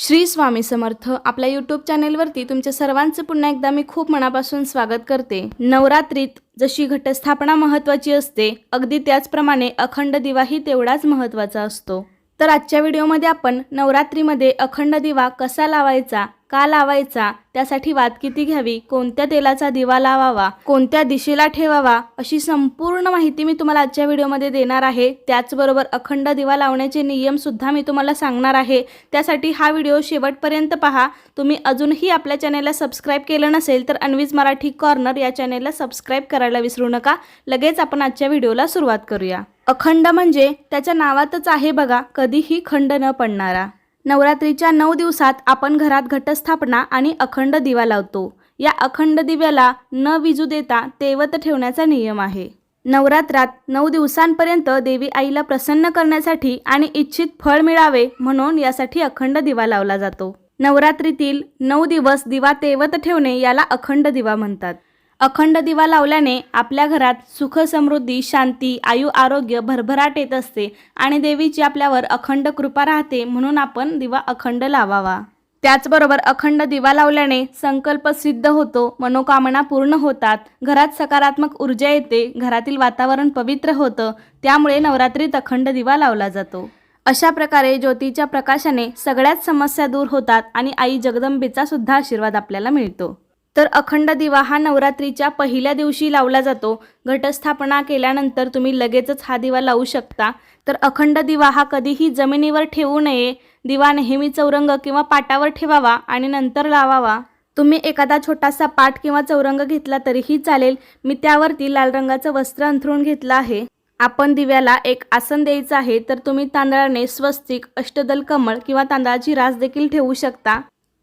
श्री स्वामी समर्थ आपल्या यूट्यूब चॅनेलवरती तुमच्या सर्वांचं पुन्हा एकदा मी खूप मनापासून स्वागत करते. नवरात्रीत जशी घटस्थापना महत्त्वाची असते अगदी त्याचप्रमाणे अखंड दिवाही तेवढाच महत्त्वाचा असतो. तर आजच्या व्हिडिओमध्ये आपण नवरात्रीमध्ये अखंड दिवा कसा लावायचा का लावायचा? त्यासाठी वात किती घ्यावी? कोणत्या तेलाचा दिवा लावावा? कोणत्या दिशेला ठेवावा? अशी संपूर्ण माहिती मी तुम्हाला आजच्या व्हिडिओमध्ये देणार आहे. त्याचबरोबर अखंड दिवा लावण्याचे नियमसुद्धा मी तुम्हाला सांगणार आहे. त्यासाठी हा व्हिडिओ शेवटपर्यंत पहा. तुम्ही अजूनही आपल्या चॅनेलला सबस्क्राईब केलं नसेल तर अन्वीज मराठी कॉर्नर या चॅनेलला सबस्क्राईब करायला विसरू नका. लगेच आपण आजच्या व्हिडिओला सुरुवात करूया. अखंड म्हणजे त्याच्या नावातच आहे बघा कधीही खंड न पडणारा. नवरात्रीच्या नऊ दिवसात आपण घरात घटस्थापना आणि अखंड दिवा लावतो. या अखंड दिव्याला न विजू देता तेवत ठेवण्याचा नियम आहे. नवरात्रात नऊ दिवसांपर्यंत देवी आईला प्रसन्न करण्यासाठी आणि इच्छित फळ मिळावे म्हणून यासाठी अखंड दिवा लावला जातो. नवरात्रीतील नऊ दिवस दिवा तेवत ठेवणे याला अखंड दिवा म्हणतात. अखंड दिवा लावल्याने आपल्या घरात सुख समृद्धी शांती आयु आरोग्य भरभराट येत असते आणि देवीची आपल्यावर अखंड कृपा राहते म्हणून आपण दिवा अखंड लावावा. त्याचबरोबर अखंड दिवा लावल्याने संकल्प सिद्ध होतो मनोकामना पूर्ण होतात घरात सकारात्मक ऊर्जा येते घरातील वातावरण पवित्र होतं त्यामुळे नवरात्रीत अखंड दिवा लावला जातो. अशा प्रकारे ज्योतीच्या प्रकाशाने सगळ्याच समस्या दूर होतात आणि आई जगदंबेचा सुद्धा आशीर्वाद आपल्याला मिळतो. तर अखंड दिवा हा नवरात्रीच्या पहिल्या दिवशी लावला जातो. घटस्थापना केल्यानंतर तुम्ही लगेचच हा दिवा लावू शकता. तर अखंड दिवा हा कधीही जमिनीवर ठेवू नये. दिवा नेहमी चौरंग किंवा पाटावर ठेवावा आणि नंतर लावावा. तुम्ही एखादा छोटासा पाट किंवा चौरंग घेतला तरीही चालेल. मी त्यावरती लाल रंगाचं वस्त्र अंथरून घेतलं आहे. आपण दिव्याला एक आसन द्यायचं आहे तर तुम्ही तांदळाने स्वस्तिक अष्टदल कमळ किंवा तांदळाची रास देखील ठेवू शकता.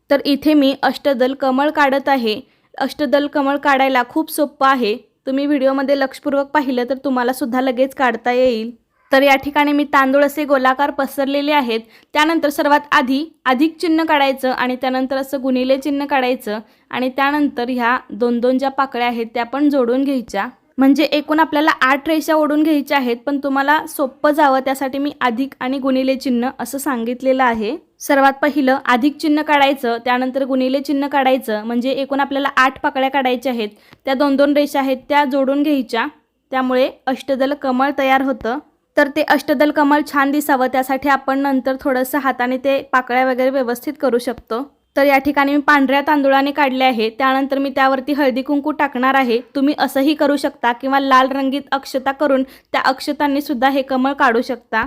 तर इथे मी अष्टदल कमळ काढत आहे. अष्टदल कमळ काढायला खूप सोपं आहे. तुम्ही व्हिडिओमध्ये लक्षपूर्वक पाहिलं तर तुम्हाला सुद्धा लगेच काढता येईल. तर या ठिकाणी मी तांदूळ असे गोलाकार पसरलेले आहेत. त्यानंतर सर्वात आधी अधिक चिन्ह काढायचं आणि त्यानंतर असं गुणिले चिन्ह काढायचं आणि त्यानंतर ह्या दोन दोन ज्या पाकळ्या आहेत त्या पण जोडून घ्यायच्या. म्हणजे एकूण आपल्याला आठ रेषा ओढून घ्यायच्या आहेत पण तुम्हाला सोपं जावं त्यासाठी मी अधिक आणि गुणिले चिन्ह असं सांगितलेलं आहे. सर्वात पहिलं अधिक चिन्ह काढायचं त्यानंतर गुणिले चिन्ह काढायचं म्हणजे एकूण आपल्याला आठ पाकळ्या काढायच्या आहेत. त्या दोन दोन रेषा आहेत त्या जोडून घ्यायच्या. त्यामुळे अष्टदल कमळ तयार होतं. तर ते अष्टदल कमळ छान दिसावं त्यासाठी आपण नंतर थोडंसं हाताने ते पाकळ्या वगैरे व्यवस्थित करू शकतो. तर या ठिकाणी मी पांढऱ्या तांदुळाने काढले आहे. त्यानंतर मी त्यावरती हळदी कुंकू टाकणार आहे. तुम्ही असंही करू शकता किंवा लाल रंगीत अक्षता करून त्या अक्षतांनी सुद्धा हे कमळ काढू शकता.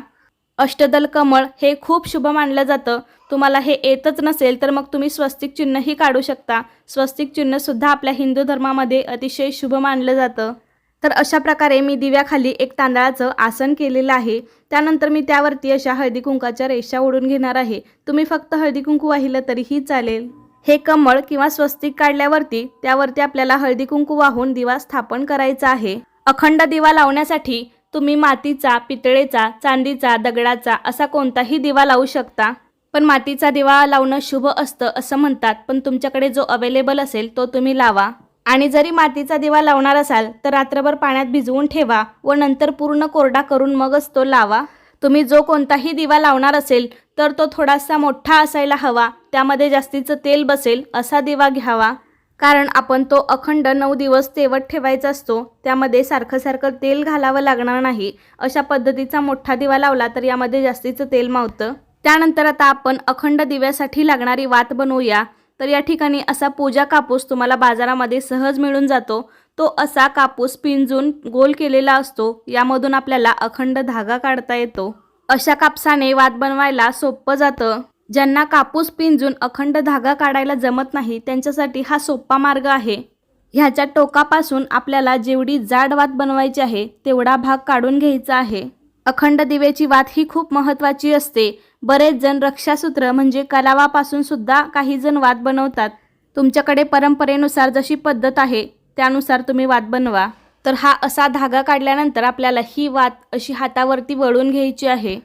अष्टदल कमळ हे खूप शुभ मानलं जातं. तुम्हाला हे येतच नसेल तर मग तुम्ही स्वस्तिक चिन्हही काढू शकता. स्वस्तिक चिन्हसुद्धा आपल्या हिंदू धर्मामध्ये अतिशय शुभ मानलं जातं. तर अशा प्रकारे मी दिव्याखाली एक तांदळाचं आसन केलेलं आहे. त्यानंतर मी त्यावरती अशा हळदी कुंकाच्या रेषा ओढून घेणार आहे. तुम्ही फक्त हळदी कुंकू वाहिलं तरीही चालेल. हे कमळ किंवा स्वस्तिक काढल्यावरती त्यावरती आपल्याला हळदी कुंकू वाहून दिवा स्थापन करायचा आहे. अखंड दिवा लावण्यासाठी तुम्ही मातीचा पितळेचा चांदीचा दगडाचा असा कोणताही दिवा लावू शकता. पण मातीचा दिवा लावणं शुभ असतं असं म्हणतात पण तुमच्याकडे जो अवेलेबल असेल तो तुम्ही लावा. आणि जरी मातीचा दिवा लावणार असाल तर रात्रभर पाण्यात भिजवून ठेवा व नंतर पूर्ण कोरडा करून मगच तो लावा. तुम्ही जो कोणताही दिवा लावणार असेल तर तो थोडासा मोठा असायला हवा त्यामध्ये जास्तीचं तेल बसेल असा दिवा घ्यावा. कारण आपण तो अखंड नऊ दिवस तेवत ठेवायचा असतो त्यामध्ये सारखं सारखं तेल घालावं लागणार नाही. अशा पद्धतीचा मोठा दिवा लावला तर यामध्ये जास्तीचं तेल मावतं. त्यानंतर आता आपण अखंड दिव्यासाठी लागणारी वात बनवूया. तर या ठिकाणी असा पूजा कापूस तुम्हाला बाजारामध्ये सहज मिळून जातो. तो असा कापूस पिंजून गोल केलेला असतो. यामधून आपल्याला अखंड धागा काढता येतो. अशा कापसाने वात बनवायला सोपं जातं. ज्यांना कापूस पिंजून अखंड धागा काढायला जमत नाही त्यांच्यासाठी हा सोपा मार्ग आहे. ह्याच्या टोकापासून आपल्याला जेवढी जाड वात बनवायची आहे तेवढा भाग काढून घ्यायचा आहे. अखंड दिव्याची वात ही खूप महत्त्वाची असते. बरेच जण रक्षासूत्र म्हणजे कलावापासून सुद्धा काही जण वात बनवतात. तुमच्याकडे परंपरेनुसार जशी पद्धत आहे त्यानुसार तुम्ही वात बनवा. तर हा असा धागा काढल्यानंतर आपल्याला ही वात अशी हातावरती वळून घ्यायची आहे.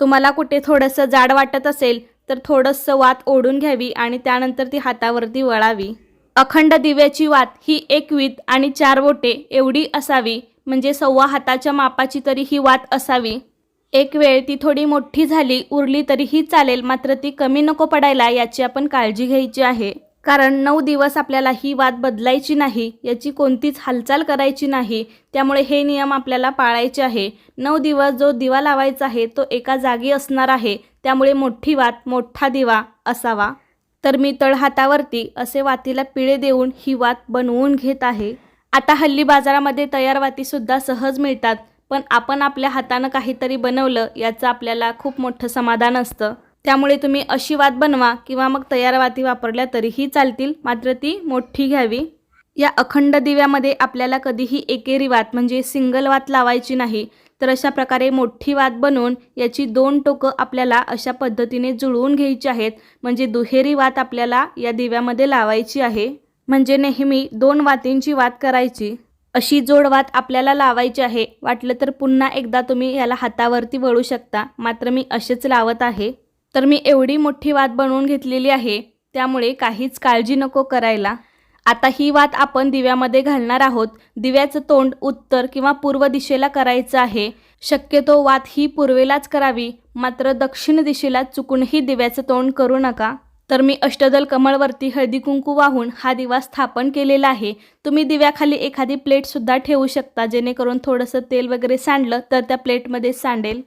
तुम्हाला कुठे थोडंसं जाड वाटत असेल तर थोडंसं वात ओढून घ्यावी आणि त्यानंतर ती हातावरती वळावी. अखंड दिव्याची वात ही एक वीत आणि चार बोटे एवढी असावी म्हणजे सव्वा हाताच्या मापाची तरी ही वात असावी. एक वेळ ती थोडी मोठी झाली उरली तरीही चालेल मात्र ती कमी नको पडायला याची आपण काळजी घ्यायची आहे. कारण नऊ दिवस आपल्याला ही वाद बदलायची नाही याची कोणतीच हालचाल करायची नाही त्यामुळे हे नियम आपल्याला पाळायचे आहे. नऊ दिवस जो दिवा लावायचा आहे तो एका जागी असणार आहे. त्यामुळे मोठी वात मोठा दिवा असावा. तर मी तळहातावरती असे वातीला पिळे देऊन ही वात बनवून घेत आहे. आता हल्ली बाजारामध्ये तयार वातीसुद्धा सहज मिळतात पण आपण आपल्या हातानं काहीतरी बनवलं याचं आपल्याला खूप मोठं समाधान असतं. त्यामुळे तुम्ही अशी वात बनवा किंवा मग तयार वाती वापरल्या तरीही चालतील. मात्र ती मोठी घ्यावी. या अखंड दिव्यामध्ये आपल्याला कधीही एकेरी वात म्हणजे सिंगल वात लावायची नाही तर अशा प्रकारे मोठी वात बनवून याची दोन टोकं आपल्याला अशा पद्धतीने जुळवून घ्यायची आहेत. म्हणजे दुहेरी वात आपल्याला या दिव्यामध्ये लावायची आहे. म्हणजे नेहमी दोन वातींची वात करायची. अशी जोडवात आपल्याला लावायची आहे. वाटलं तर पुन्हा एकदा तुम्ही याला हातावरती वळू शकता. मात्र मी असेच लावत आहे. तर मी एवढी मोठी वात बनवून घेतलेली आहे त्यामुळे काहीच काळजी नको करायला. आता ही वात आपण दिव्यामध्ये घालणार आहोत. दिव्याचं तोंड उत्तर किंवा पूर्व दिशेला करायचं आहे. शक्यतो वात ही पूर्वेलाच करावी मात्र दक्षिण दिशेला चुकूनही दिव्याचं तोंड करू नका. तर मी अष्टदल कमळवरती हळदी कुंकू वाहून हा दिवा स्थापन केलेला आहे. तुम्ही दिव्याखाली एखादी प्लेटसुद्धा ठेवू शकता जेणेकरून थोडंसं तेल वगैरे सांडलं तर त्या प्लेटमध्ये सांडेल.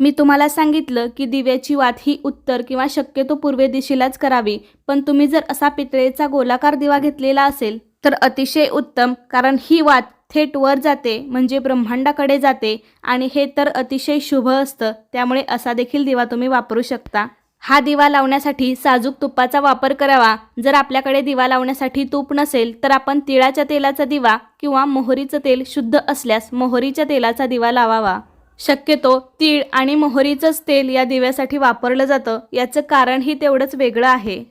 मी तुम्हाला सांगितलं की दिव्याची वात ही उत्तर किंवा शक्यतो पूर्वे दिशेलाच करावी. पण तुम्ही जर असा पितळेचा गोलाकार दिवा घेतलेला असेल तर अतिशय उत्तम कारण ही वात थेट वर जाते म्हणजे ब्रह्मांडाकडे जाते आणि हे तर अतिशय शुभ असतं त्यामुळे असा देखील दिवा तुम्ही वापरू शकता. हा दिवा लावण्यासाठी साजूक तुपाचा वापर करावा. जर आपल्याकडे दिवा लावण्यासाठी तूप नसेल तर आपण तिळाच्या तेलाचा दिवा किंवा मोहरीचं तेल शुद्ध असल्यास मोहरीच्या तेलाचा दिवा लावावा. शक्यतो तीळ आणि मोहरीचंच तेल या दिव्यासाठी वापरलं जातं. याचं कारणही तेवढंच वेगळं आहे.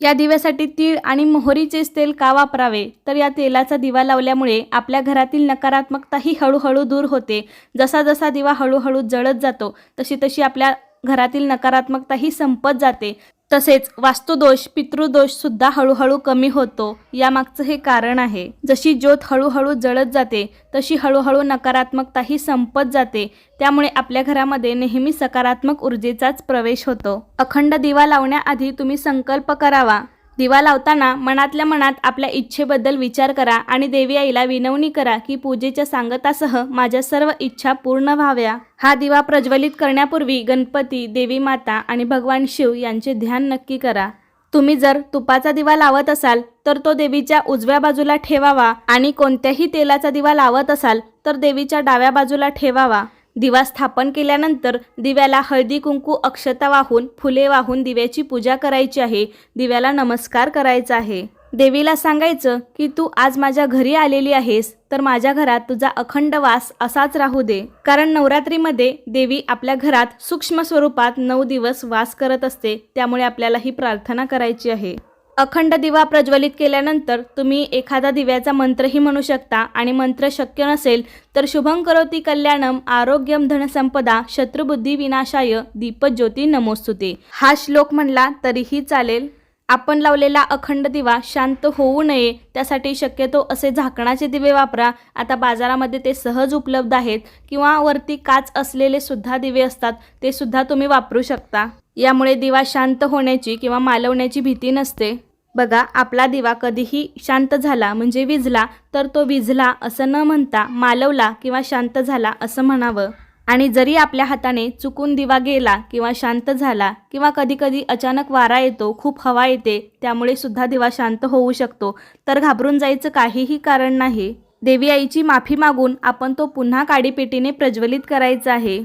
या दिव्यासाठी तीळ आणि मोहरीचेच तेल का वापरावे? तर या तेलाचा दिवा लावल्यामुळे आपल्या घरातील नकारात्मकता ही हळूहळू दूर होते. जसा जसा दिवा हळूहळू जळत जातो तशी तशी आपल्या घरातील नकारात्मकता ही संपत जाते. तसेच वास्तुदोष पितृदोष सुद्धा हळूहळू कमी होतो. यामागचं हे कारण आहे. जशी ज्योत हळूहळू जळत जाते तशी हळूहळू नकारात्मकता ही संपत जाते. त्यामुळे आपल्या घरामध्ये नेहमी सकारात्मक ऊर्जेचाच प्रवेश होतो. अखंड दिवा लावण्याआधी तुम्ही संकल्प करावा. दिवा लावताना मनातल्या मनात आपल्या इच्छेबद्दल विचार करा आणि देवी आईला विनवणी करा की पूजेच्या सांगतासह माझ्या सर्व इच्छा पूर्ण व्हाव्या. हा दिवा प्रज्वलित करण्यापूर्वी गणपती देवी माता आणि भगवान शिव यांचे ध्यान नक्की करा. तुम्ही जर तुपाचा दिवा लावत असाल तर तो देवीच्या उजव्या बाजूला ठेवावा आणि कोणत्याही तेलाचा दिवा लावत असाल तर देवीच्या डाव्या बाजूला ठेवावा. दिवा स्थापन केल्यानंतर दिव्याला हळदी कुंकू अक्षता वाहून फुले वाहून दिव्याची पूजा करायची आहे. दिव्याला नमस्कार करायचा आहे. देवीला सांगायचं की तू आज माझ्या घरी आलेली आहेस तर माझ्या घरात तुझा अखंड वास असाच राहू दे. कारण नवरात्रीमध्ये देवी आपल्या घरात सूक्ष्म स्वरूपात नऊ दिवस वास करत असते त्यामुळे आपल्याला ही प्रार्थना करायची आहे. अखंड दिवा प्रज्वलित केल्यानंतर तुम्ही एखादा दिव्याचा मंत्रही म्हणू शकता आणि मंत्र शक्य नसेल तर शुभं करोती कल्याणम आरोग्यम धनसंपदा शत्रुबुद्धी विनाशाय दीपज्योती नमोस्तुते. हा श्लोक म्हणला तरीही चालेल. आपण लावलेला अखंड दिवा शांत होऊ नये त्यासाठी शक्यतो असे झाकणाचे दिवे वापरा. आता बाजारामध्ये ते सहज उपलब्ध आहेत किंवा वरती काच असलेले सुद्धा दिवे असतात ते सुद्धा तुम्ही वापरू शकता. यामुळे दिवा शांत होण्याची किंवा मालवण्याची भीती नसते. बघा आपला दिवा कधीही शांत झाला म्हणजे विझला तर तो विझला असं न म्हणता मालवला किंवा शांत झाला असं म्हणावं. आणि जरी आपल्या हाताने चुकून दिवा गेला किंवा शांत झाला किंवा कधीकधी अचानक वारा येतो खूप हवा येते त्यामुळे सुद्धा दिवा शांत होऊ शकतो तर घाबरून जायचं काहीही कारण नाही. देवी आईची माफी मागून आपण तो पुन्हा काडीपेटीने प्रज्वलित करायचा आहे.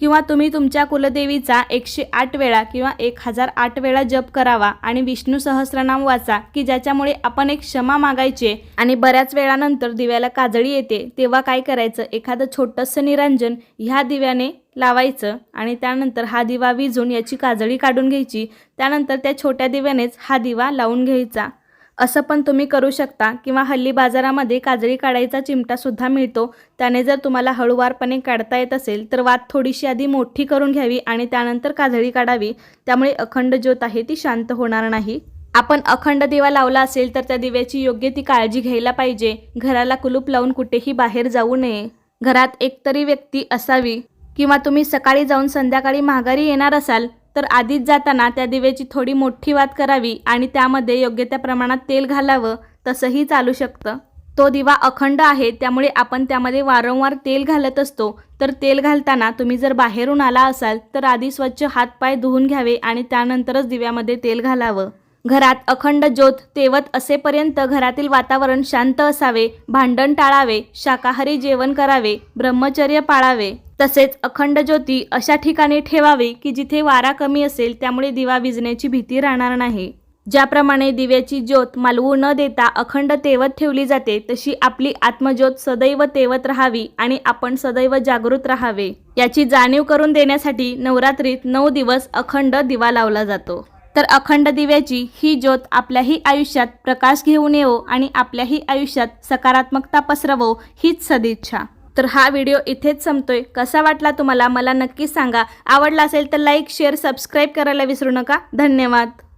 किंवा तुम्ही तुमच्या कुलदेवीचा एकशे आठ वेळा किंवा एक हजार आठ वेळा जप करावा आणि विष्णू सहस्रनाम वाचा की ज्याच्यामुळे आपण एक क्षमा मागायचे आणि बऱ्याच वेळानंतर दिव्याला काजळी येते तेव्हा काय करायचं? एखादं छोटंसं निरंजन ह्या दिव्याने लावायचं आणि त्यानंतर हा दिवा विझून याची काजळी काढून घ्यायची. त्यानंतर त्या छोट्या दिव्यानेच हा दिवा लावून घ्यायचा. असं पण तुम्ही करू शकता. किंवा हल्ली बाजारामध्ये काजळी काढायचा चिमटासुद्धा मिळतो. त्याने जर तुम्हाला हळूवारपणे काढता येत असेल तर वात थोडीशी आधी मोठी करून घ्यावी आणि त्यानंतर काजळी काढावी. त्यामुळे अखंड ज्योत आहे ती शांत होणार नाही. आपण अखंड दिवा लावला असेल तर त्या दिव्याची योग्य ती काळजी घ्यायला पाहिजे. घराला कुलूप लावून कुठेही बाहेर जाऊ नये. घरात एकतरी व्यक्ती असावी. किंवा तुम्ही सकाळी जाऊन संध्याकाळी माघारी येणार असाल तर आधीच जाताना त्या दिव्याची थोडी मोठी वात करावी आणि त्यामध्ये योग्य त्या प्रमाणात तेल घालावं तसंही चालू शकतं. तो दिवा अखंड आहे त्यामुळे आपण त्यामध्ये वारंवार तेल घालत असतो. तर तेल घालताना तुम्ही जर बाहेरून आला असाल तर आधी स्वच्छ हातपाय धुवून घ्यावे आणि त्यानंतरच दिव्यामध्ये तेल घालावं. घरात अखंड ज्योत तेवत असेपर्यंत घरातील वातावरण शांत असावे भांडण टाळावे शाकाहारी जेवण करावे ब्रह्मचर्य पाळावे. तसेच अखंड ज्योती अशा ठिकाणी ठेवावी की जिथे वारा कमी असेल त्यामुळे दिवा विजण्याची भीती राहणार नाही. ज्याप्रमाणे दिव्याची ज्योत मालवू न देता अखंड तेवत ठेवली जाते तशी आपली आत्मज्योत सदैव तेवत राहावी आणि आपण सदैव जागृत राहावे. याची जाणीव करून देण्यासाठी नवरात्रीत नऊ दिवस अखंड दिवा लावला जातो. तर अखंड दिव्याची ही ज्योत आपल्याही आयुष्यात प्रकाश घेऊन येवो आणि आपल्याही आयुष्यात सकारात्मकता पसरवो हीच सदिच्छा. तर हा व्हिडिओ इथेच संपतोय. कसा वाटला तुम्हाला मला नक्की सांगा. आवडला असेल तर लाईक शेअर सबस्क्राईब करायला विसरू नका. धन्यवाद.